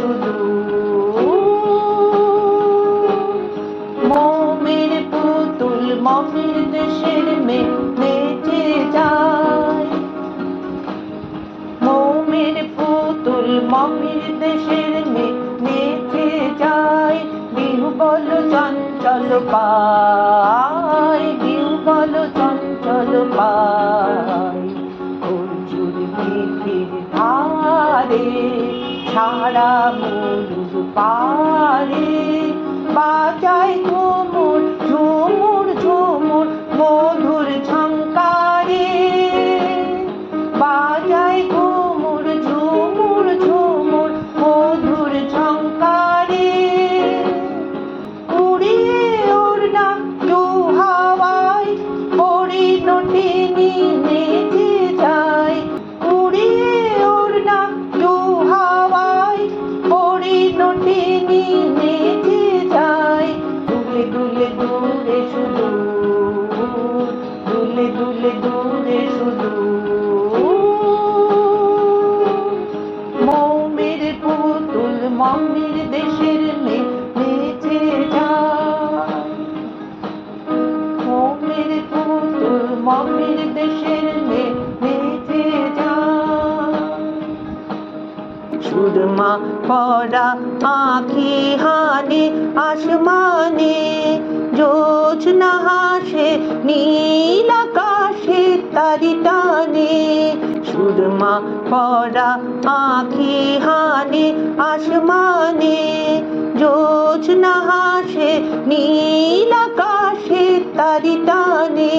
শুধু। মোমের পুতুল মমির দেশের যায়। মোমের পুতুল মমির দেশের যায়। বিহু বলো চঞ্চল পাই বিহু বলো চঞ্চল অর্জুন ধারে সারা মরুর পারে। বাজায় কোমর ঝুমুর ঝুমুর মধুর ঝঙ্কারে বাজায় ঘুমুর সুরমা পরা আঁখি হানে আসমানে জোছনা হাসে নীল আকাশে তারি টানে, সুরমা পরা আঁখি হানে, আসমানে জোছনা হাসে, নীল আকাশে তারি টানে।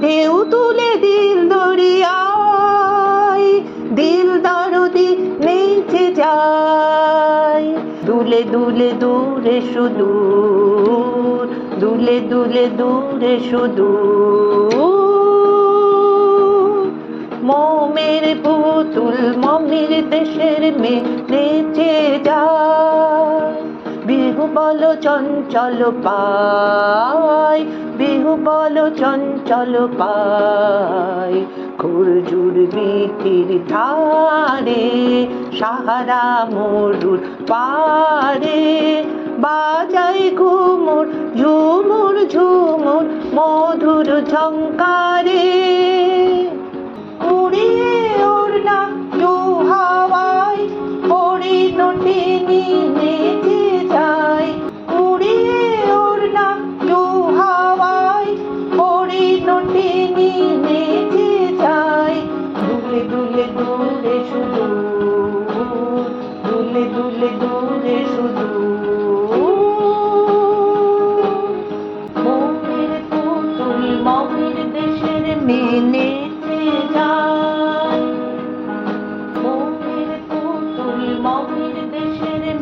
ঢেউ তুলে দিল দরিয়ায়, দিল দরদি নেচে যায়। দুলে দুলে দূরে সুদূর, দুলে দুলে দূরে সুদূর। মোমের পুতুল মমির দেশের মেয়ে নেচে যায়। বিহু বলো চঞ্চল পাই বিহু বলো চঞ্চল পাই খুরজুর বিতির ধারে, সাহারা মরুর পারে বাজাই ঘুমুর, ঝুমুর ঝুমুর মধুর ঝঙ্কারে নেচে যায় উড়িয়ে ওড়না দু হাওয়ায় পরিণতিনি দুলে দুলে দূরে দুলে দুলে শুধু। মমির পুতুল মমির দেশের মেয়ে নেচে যায় মমির পুতুল মমির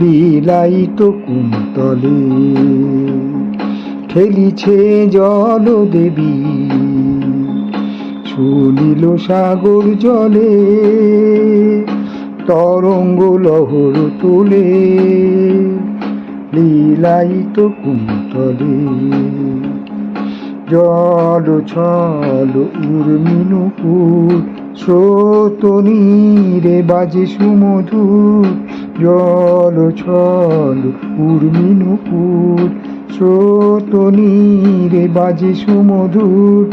বিলাইত কুন্তলে। খেলিছে জল দেবী চলিল সাগর জলে, তরঙ্গ লহর তোলে। লীলায়িত কুন্তলে, জল ছল উর্মিনুপুর, স্রোত নীরে বাজে সুমধুর। জল ছল উর্মিনুপুর। স্রোত নীরে বাজে সুমধুর।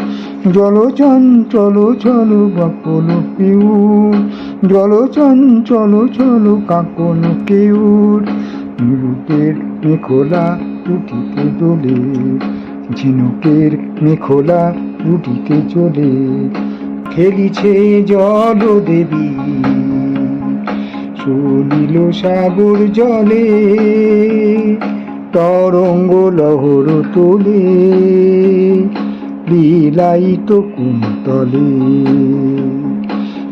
জল চঞ্চল চল বাকল পিউর। জল চঞ্চল চল, কাকন কেউর। রূপের মেখোলা উঠিতে দোলে। ঝিনুকের মেখোলা উঠিতে চলে। খেলিছে জল দেবী সুনীল সাগর জলে, তরঙ্গ লহর তোলে, লীলায়িত কুন্তলে।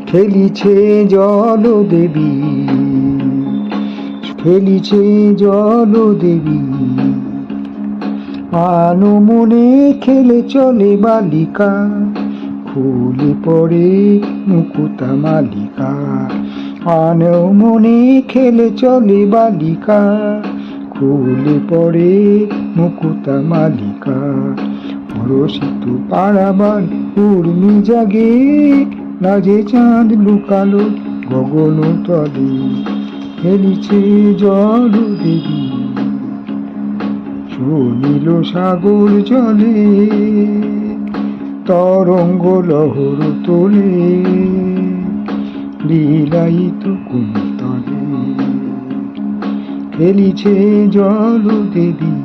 খেলিছে জল দেবী খেলিছে জল দেবী আনো মনে খেলে চলে বালিকা খুলে পড়ে মুকুতা মালিকা। আনো মনে খেলে চলে বালিকা। খুলে পড়ে মুকুতা মালিকা। পরশিত পাড়াবার উর্মি জাগে লাজে চাঁদ লুকালো গগন তলে। খেলিছে জল দেবী। সুনীল সাগর জলে, তরঙ্গ লহর তোলে। লীলায়িত কুন্তলে খেলিছে জল দেবী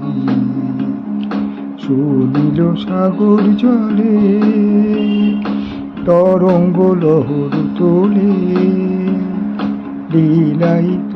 শুনিল সাগর জলে তরঙ্গ লহর তোলে। লীলায়িত